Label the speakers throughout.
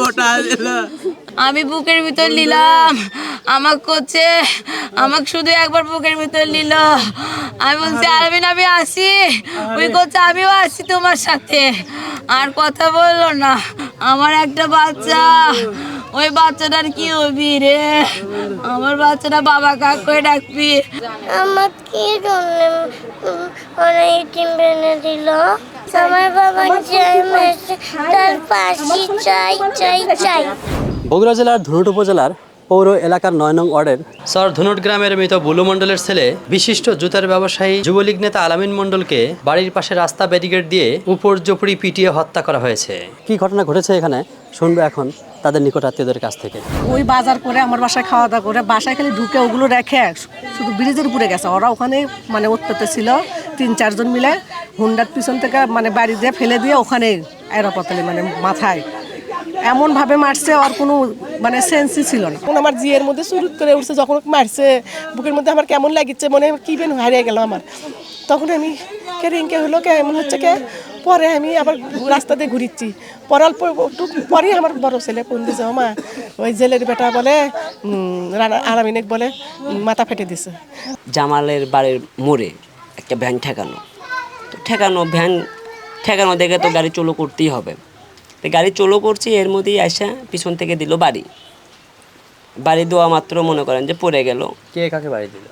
Speaker 1: বোটা দিল।
Speaker 2: আমি বুকের ভিতর নিলাম। আমাকে করছে আমাকে শুধু একবার বুকের ভিতর নিল। আমি বলছি আরবিন আমি আসি। ওই করছে আমিও আসি তোমার সাথে। আর কথা বলল না। আমার একটা বাচ্চা। ওই বাচ্চাটার কি হবি রে? আমার বাচ্চাটা বাবা কাক করে ডাকবি।
Speaker 3: আমার কি জন্য দিল। আমার বাবা তার পাশি চাই চাই চাই।
Speaker 4: বগুড়া জেলার ধুনট উপজেলার পৌর এলাকার নয় নং ওয়ার্ডের স্যার ধুনট গ্রামের মৃত বুলু মণ্ডলের ছেলে বিশিষ্ট জুতার ব্যবসায়ী যুবলীগ নেতা আলামিন মণ্ডলকে বাড়ির পাশে রাস্তা ব্যারিকেড দিয়ে উপর জপুরি পিটিয়ে হত্যা করা হয়েছে। কি ঘটনা ঘটেছে এখানে? শুনবে এখন তাদের নিকট আত্মীয়দের কাছ থেকে।
Speaker 5: ওই বাজার করে আমার বাসায় খাওয়া দাওয়া করে বাসায় খালি ঢুকে ওগুলো রেখে শুধু ব্রিজের উপরে গেছে। ওরা ওখানে মানে উৎপত্তি ছিল তিন চারজন মিলে। হুন্ডার পিছন থেকে মানে বাড়ি দিয়ে ফেলে দিয়ে ওখানে এরাপতলে মানে মাথায়। এমনভাবে মারছে আর কোনো মানে সেন্সই ছিল না।
Speaker 6: তখন আমার জিয়ের মধ্যে সুরুত করে উঠছে যখন মারছে বুকের মধ্যে আমার কেমন লাগিচ্ছে মনে কি বেন হারিয়ে গেল আমার। তখন আমি কে রিঙ্কে হলো কে এমন হচ্ছে কে পরে আমি আবার রাস্তা দিয়ে ঘুরিচ্ছি। পরে অল্প একটু পরেই আমার বড় ছেলে ফোন দিয়েছে মা ওই জেলের বেটা বলে আরামিনেক বলে মাথা ফেটে দিছে।
Speaker 7: জামালের বাড়ির মোড়ে একটা ভ্যান ঠেকানো। ঠেকানো ভ্যান ঠেকানো দেখে তো গাড়ি চলো করতেই হবে। তো গাড়ি চলো করছি এর মধ্যেই আসা পিছন থেকে দিল বাড়ি। বাড়ি দেওয়া মাত্র মনে করেন যে পড়ে গেল।
Speaker 4: কে কাকে বাড়ি দিল?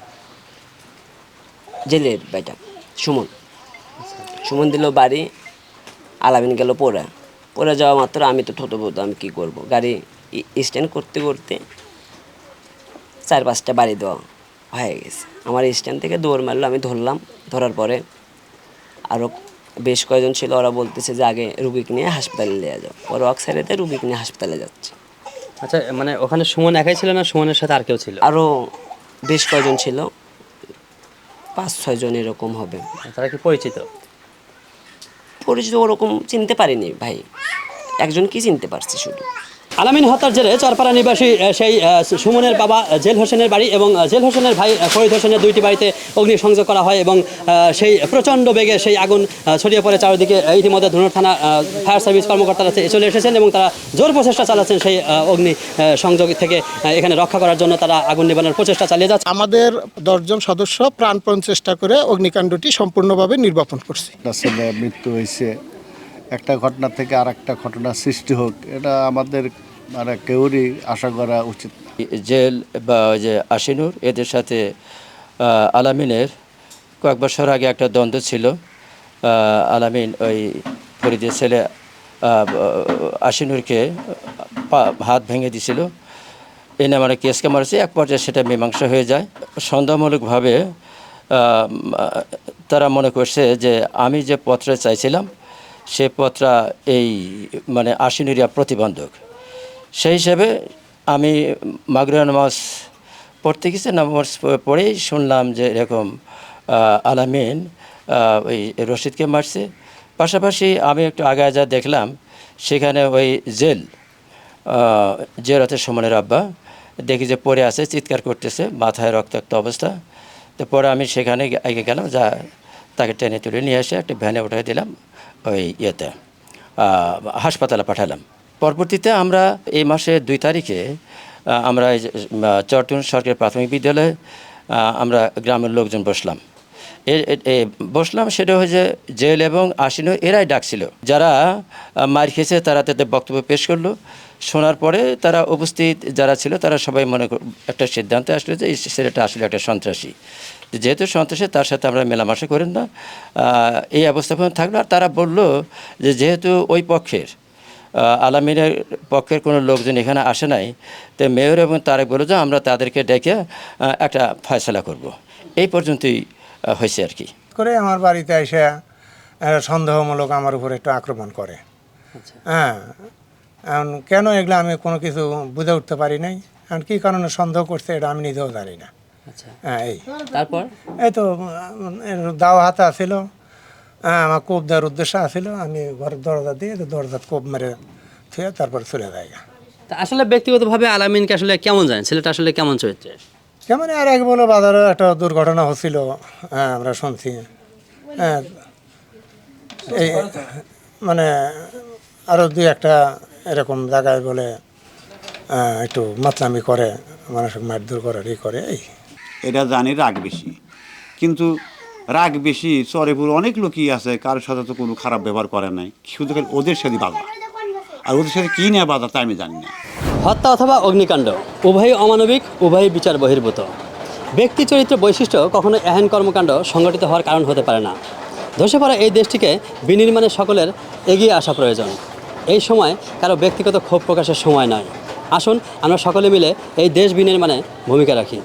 Speaker 7: জেলের বেটা সুমন। সুমন দিল বাড়ি আলামিন গেল পড়া। পড়ে যাওয়া মাত্র আমি তো থতো বলতো আমি কী করব? গাড়ি স্ট্যান্ড করতে করতে চার পাঁচটা বাড়ি দেওয়া হয়ে গেছে। আমার স্ট্যান্ড থেকে দৌড় মারলো আমি ধরলাম ধরার পরে আরও বেশ কয়েকজন ছিল ওরা বলতেছে যে আগে রুগীক নিয়ে হাসপাতালে নিয়ে যাও। পরে ওয়াক সাইডেতে রুগীক নিয়ে হাসপাতালে যাচ্ছে।
Speaker 4: আচ্ছা মানে ওখানে সুমন একাই ছিল না সুমনের সাথে আর কেউ ছিল?
Speaker 7: আরও বেশ কয়েকজন ছিল। পাঁচ ছয়জন এরকম হবে।
Speaker 4: তারা কি পরিচিত?
Speaker 7: পরিচিত ওরকম চিনতে পারিনি ভাই। একজন কি চিনতে পারছি শুধু?
Speaker 4: আলামিন হত্যার জেরে চরপাড়া নিবাসী সেই সুমনের বাবা জেল হোসেনের বাড়ি এবং জেল হোসেনের ভাই ফরিদ হোসেনের দুইটি বাড়িতে অগ্নিসংযোগ করা হয় এবং সেই প্রচণ্ড বেগে সেই আগুন ছড়িয়ে পড়ে চারিদিকে। ইতিমধ্যে ধনুর থানা ফায়ার সার্ভিস কর্মকর্তারা চলে এসেছেন এবং তারা জোর প্রচেষ্টা চালাচ্ছেন সেই অগ্নি সংযোগ থেকে এখানে রক্ষা করার জন্য তারা আগুন নিবানোর প্রচেষ্টা চালিয়ে যাচ্ছে।
Speaker 8: আমাদের দশজন সদস্য প্রাণপণ চেষ্টা করে অগ্নিকাণ্ডটি সম্পূর্ণভাবে নির্বাপন করছে।
Speaker 9: মৃত্যু হয়েছে। একটা ঘটনা থেকে আর একটা ঘটনা সৃষ্টি হোক এটা আমাদের মানে কেউরই আশা করা উচিত
Speaker 10: জেল বা ওই যে আশিনুর, এদের সাথে আলামিনের কয়েক বছর আগে একটা দ্বন্দ্ব ছিল। আলামিন ওই ফরিদের ছেলে আশিনুরকে হাত ভেঙে দিছিল। এনে মানে কেসকে মারছে এক পর্যায়ে সেটা মীমাংসা হয়ে যায়। সন্দেহমূলকভাবে তারা মনে করছে যে, আমি যে পত্রে চাইছিলাম, সে পত্রা এই মানে আশিনুরিয়া প্রতিবন্ধক। সেই হিসাবে আমি মাগরিয়া নামাজ পড়তে গেছি নামাজ পড়েই শুনলাম যে এরকম আলামিন ওই রশিদকে মারছে। পাশাপাশি আমি একটু আগে যা দেখলাম সেখানে ওই জেল আহ, যে রাতে সুমনের আব্বা দেখি যে পড়ে আছে চিৎকার করতেছে মাথায় রক্তাক্ত অবস্থা। তো পরে আমি সেখানে আগে গেলাম যা তাকে টেনে তুলে নিয়ে এসে একটা ভ্যানে উঠে দিলাম ওই ইয়েতে হাসপাতালে পাঠালাম। পরবর্তীতে আমরা এই মাসের দুই তারিখে আমরা চরটুন সরকারি প্রাথমিক বিদ্যালয়ে আমরা গ্রামের লোকজন বসলাম। বসলাম সেটা হচ্ছে জেল এবং আশিনো এরাই ডাকছিল। যারা মার খেয়েছে তারা তাদের বক্তব্য পেশ করল। শোনার পরে তারা উপস্থিত যারা ছিল তারা সবাই মনে একটা সিদ্ধান্তে আসলো যে এই ছেলেটা আসলে একটা সন্ত্রাসী। যেহেতু সন্ত্রাসী, তার সাথে আমরা মেলামেশা করেন না। এই অবস্থাপনা থাকল আর তারা বলল যে যেহেতু ওই পক্ষের আলামিনের পক্ষের কোনো লোকজন এখানে আসে নাই। তো মেয়র এবং তারেক বলে যে আমরা তাদেরকে ডেকে একটা ফয়সলা করব। এই পর্যন্তই হয়েছে আর কি।
Speaker 8: করে আমার বাড়িতে এসে সন্দেহমূলক আমার উপর একটু আক্রমণ করে। হ্যাঁ। এখন কেন এগুলো আমি কোনো কিছু বুঝে উঠতে পারি নাই? এখন কী কারণে সন্দেহ করছে এটা আমি নিজেও জানি না।
Speaker 4: আচ্ছা।
Speaker 8: হ্যাঁ এই।
Speaker 4: তারপর?
Speaker 8: এই তো দাওয়া হাতে হ্যাঁ আমার কোপ দেওয়ার উদ্দেশ্য আসিল আমি ঘরের দরজা দিয়ে তো দরজা কোপ মেরে থুয়ে তারপর চলে যায়
Speaker 4: তা আসলে ব্যক্তিগতভাবে আলামিনকে আসলে কেমন জানেন? ছেলেটা আসলে কেমন চরিত্রের?
Speaker 8: কেমন আর এক বলো বাজারে একটা দুর্ঘটনা হচ্ছিল হ্যাঁ আমরা শুনছি। হ্যাঁ এই মানে আরও দুই একটা এরকম জায়গায় বলে একটু মাতলামি করে মানুষকে মারধর করে ই করে এই।
Speaker 1: এটা জানি রাগ বেশি। কিন্তু রাগ বেশি চরেপুর অনেক লোকই আছে, কারোর সাথে তো কোনো খারাপ ব্যবহার করে নাই। শুধু ওদের সাথে বাধা। আর ওদের সাথে কী নিয়ে বাধা তা আমি জানি না।
Speaker 4: হত্যা অথবা অগ্নিকাণ্ড, উভয়ই অমানবিক, উভয়ই বিচার বহির্ভূত। ব্যক্তি চরিত্র বৈশিষ্ট্য কখনো এহেন কর্মকাণ্ড সংগঠিত হওয়ার কারণ হতে পারে না। ধসে পড়া এই দেশটিকে বিনির্মাণে সকলের এগিয়ে আসা প্রয়োজন। এই সময় কারও ব্যক্তিগত ক্ষোভ প্রকাশের সময় নয়। আসুন, আমরা সকলে মিলে এই দেশ বিনির্মাণে ভূমিকা রাখি।